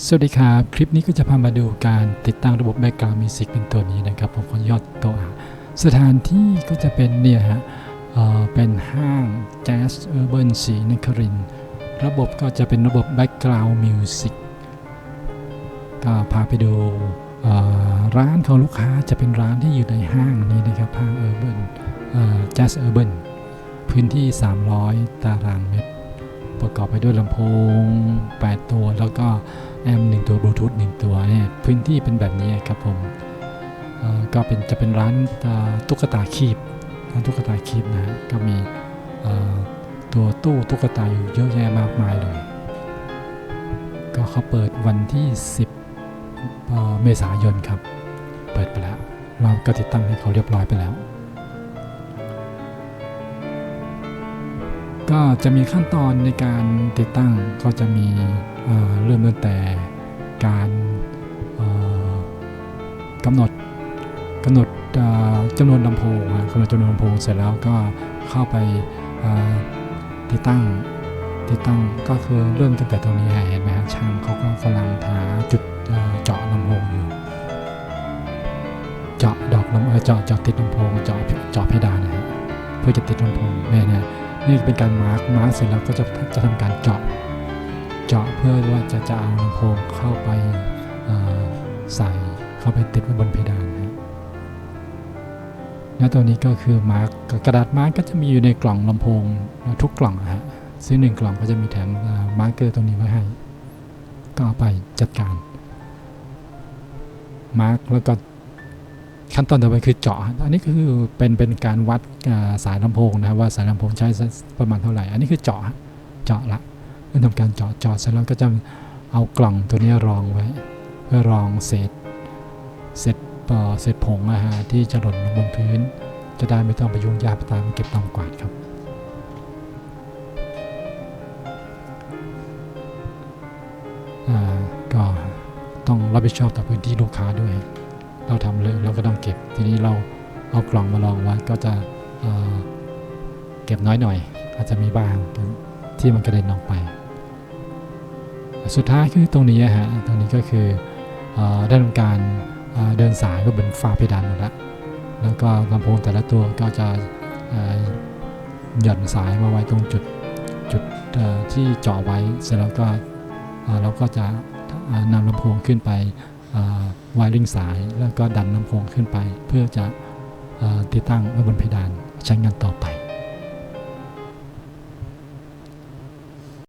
สวัสดีครับ คลิปนี้ก็จะพามาดูการติดตั้งระบบแบ็กกราวด์มิวสิกเป็นตัวนี้นะครับผมขอยอดตัวอะสถานที่ก็จะเป็นเนี่ยฮะเเป็นห้าง Jazz Urban ศรีนครินทร์ระบบก็จะเป็นระบบแบ็กกราวด์มิวสิกก็พาไปดูร้านของลูกค้าจะเป็นร้านที่อยู่ในห้างนี้นะครับห้าง Urban เออ Jazz Urban พื้นที่ 300 ตารางเมตร ประกอบไปด้วยลำโพง 8 ตัว แล้วก็แอมป์1ตัวบลูทูธ1ตัวเนี่ยพื้นที่เป็นแบบนี้ครับผมก็เป็นจะเป็นร้านตุ๊กตาคีบร้านตุ๊กตาคีบนะฮะก็มีตัวตู้ตุ๊กตาอยู่เยอะแยะมากมายเลย ก็เขาเปิดวันที่ 10 เมษายนครับ เปิดไปแล้ว เราก็ติดตั้งให้เขาเรียบร้อยไปแล้ว ก็จะมีขั้นตอนในการติดตั้งก็จะมีเเริ่มตั้งแต่การกำหนดกำหนดจำนวนลำโพงกำหนดจำนวนลำโพงเสร็จแล้วก็เข้าไปติดตั้งติดตั้งก็คือเริ่มตั้งแต่ตรงนี้ฮะเห็นไหมฮะช่างเขาก็กำลังหาจุดเจาะลำโพงอยู่ เจาะดอกลำเอ่อเจาะเจาะติดลำโพงเจาะเจาะเพดานนะฮะเพื่อจะติดลำโพงเนี่ยเนี่ย นี่เป็นการมาร์กมาร์กเสร็จแล้วก็จะจะทำการเจาะ เจาะเพื่อว่าจะจะเอาลำโพงเข้าไปใส่เข้าไปติดไว้บนเพดานนะแล้วตัวนี้ก็คือมาร์กกระดาษมาร์กก็จะมีอยู่ในกล่องลำโพงทุกกล่องนะฮะซึ่งหนึ่งกล่องก็จะมีแถมมาร์กเกอร์ตรงนี้ไว้ให้ ก็เอาไปจัดการมาร์กแล้วก็ ขั้นตอนต่อไปคือเจาะ อันนี้คือเป็นเป็นการวัดสายลำโพงนะครับว่าสายลำโพงใช้ประมาณเท่าไหร่ อันนี้คือเจาะเจาะละเมื่อทำการเจาะเจาะเสร็จแล้วก็จะเอากล่องตัวนี้รองไว้ เพื่อรองเศษเศษเอ่อเศษผงนะฮะที่จะหล่นลงบนพื้น จะได้ไม่ต้องไปยุ่งยากไปตามเก็บตามกวาดครับอ่าก็ต้องรับผิดชอบต่อพื้นที่ลูกค้าด้วย เราทำเลยเราก็ต้องเก็บ ทีนี้เราเอากล่องมาลองไว้ก็จะเเก็บน้อยหน่อย อาจจะมีบางที่มันกระเด็นออกไป สุดท้ายคือตรงนี้ฮะตรงนี้ก็คืออได้ทำการเอ่อเดินสายก็เป็นฝ้าเพดานหมดแล้วแล้วก็ลำโพงแต่ละตัวก็จะหย่อนสายมาไว้ตรงจุดจุดที่เจาะไว้เสร็จแล้วก็เราก็จะนำลำโพงขึ้นไป วายริงสาย แล้วก็ดันลำโพงขึ้นไป เพื่อจะอติดตั้งไว้บนเพดานใช้งานต่อไป